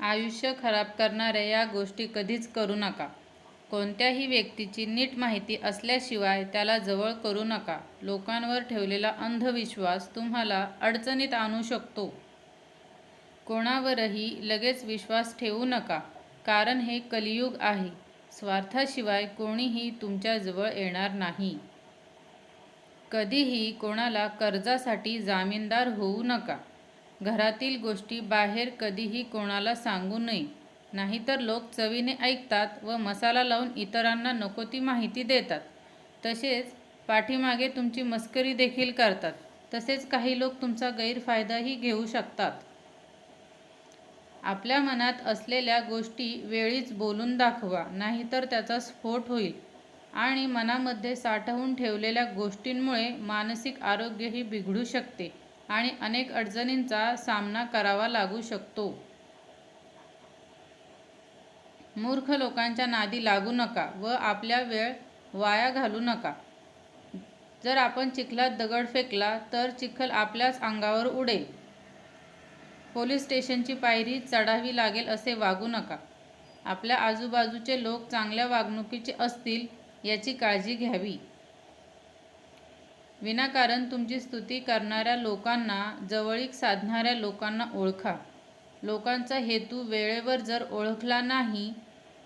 आयुष्य खराब करणाऱ्या या गोष्टी कधीच करू नका. कोणत्याही व्यक्तीची नीट माहिती असल्याशिवाय त्याला जवळ करू नका. लोकांवर ठेवलेला अंधविश्वास तुम्हाला अडचणीत आणू शकतो. कोणावरही लगेच विश्वास ठेवू नका. कारण हे कलियुग आहे. स्वार्थाशिवाय कोणीही तुमच्याजवळ येणार नाही. कधीही कोणाला कर्जासाठी जामीनदार होऊ नका. घरातील गोष्टी बाहेर कधीही कोणाला सांगू नये. नाहीतर लोक चवीने ऐकतात व मसाला लावून इतरांना नको ती माहिती देतात. तसेच पाठीमागे तुमची मस्करी देखील करतात. तसेच काही लोक तुमचा गैरफायदाही घेऊ शकतात. आपल्या मनात असलेल्या गोष्टी वेळीच बोलून दाखवा नाहीतर त्याचा स्फोट होईल. आणि मनामध्ये साठवून ठेवलेल्या गोष्टींमुळे मानसिक आरोग्यही बिघडू शकते. आणि अनेक अडचणींचा सामना करावा लागू शकतो. मूर्ख लोकांच्या नादी लागू नका व आपल्या वेळ वाया घालू नका. जर आपण चिखलात दगड फेकला तर चिखल आपल्याच अंगावर उडेल. पोलीस स्टेशनची पायरी चढावी लागेल असे वागू नका. आपल्या आजूबाजूचे लोक चांगल्या वागणुकीचे असतील याची काळजी घ्यावी. विनाकारण तुमची स्तुती करणाऱ्या लोकांना जवळीक साधणाऱ्या लोकांना ओळखा. लोकांचा हेतू वेळेवर जर ओळखला नाही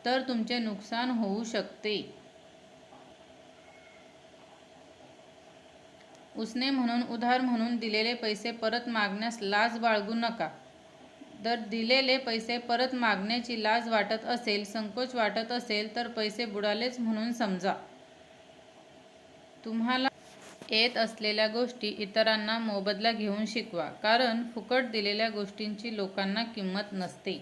तर तुमचे नुकसान होऊ शकते. उसने म्हणून उधार म्हणून दिलेले पैसे परत मागण्यास लाज बाळगू नका. जर दिलेले पैसे परत मागण्याची लाज वाटत असेल संकोच वाटत असेल तर पैसे बुडालेच म्हणून समजा. तुम्हाला येत असलेल्या गोष्टी इतरांना मोबदला घेऊन शिकवा. कारण फुकट दिलेल्या गोष्टींची लोकांना किंमत नसते.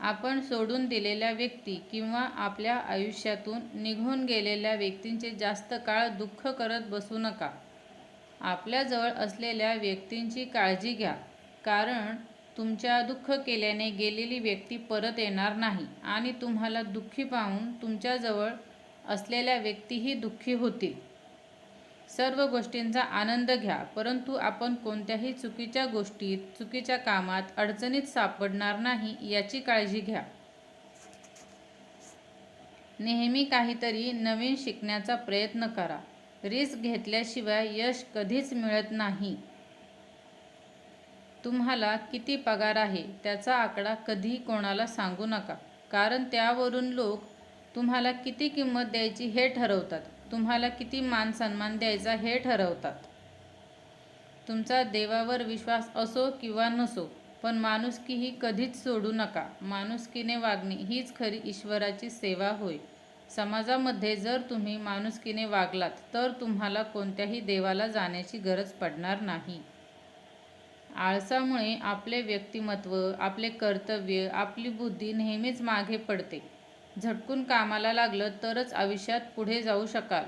आपण सोडून दिलेल्या व्यक्ती किंवा आपल्या आयुष्यातून निघून गेलेल्या व्यक्तींचे जास्त काळ दुःख करत बसू नका. आपल्याजवळ असलेल्या व्यक्तींची काळजी घ्या. कारण तुमच्या दुःख केल्याने गेलेली व्यक्ती परत येणार नाही आणि तुम्हाला दुःखी पाहून तुमच्याजवळ असलेल्या व्यक्तीही दुःखी होतील. सर्व गोष्टींचा आनंद घ्या परंतु आपण कोणत्याही चुकीच्या गोष्टीत चुकीच्या कामात अडचणीत सापडणार नाही याची काळजी घ्या. नेहमी काहीतरी नवीन शिकण्याचा प्रयत्न करा. रिस्क घेतल्याशिवाय यश कधीच मिळत नाही. तुम्हाला किती पगार आहे त्याचा आकडा कधी कोणाला सांगू नका कारण त्यावरून लोक तुम्हाला किती किंमत द्यायची हे ठरवतात. तुम्हाला किती मान सन्मान द्यायचा हे ठरवतात. तुमचा देवावर विश्वास असो किंवा नसो पण माणुसकी ही कधीच सोडू नका. माणुसकीने वागणे हीच खरी ईश्वराची सेवा होय. समाजामध्ये जर तुम्ही माणुसकीने वागलात तर तुम्हाला कोणत्याही देवाला जाण्याची गरज पडणार नाही. आळसामुळे आपले व्यक्तिमत्व आपले कर्तव्य आपली बुद्धी नेहमीच मागे पडते. झटकून कामाला लागलं तरच आयुष्यात पुढे जाऊ शकाल.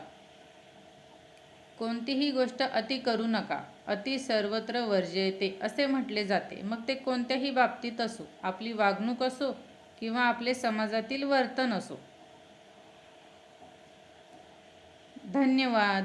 कोणतीही गोष्ट अति करू नका. अति सर्वत्र वर्जयते असे म्हटले जाते. मग ते कोणत्याही बाबतीत असो. आपली वागणूक असो किंवा आपले समाजातील वर्तन असो. धन्यवाद.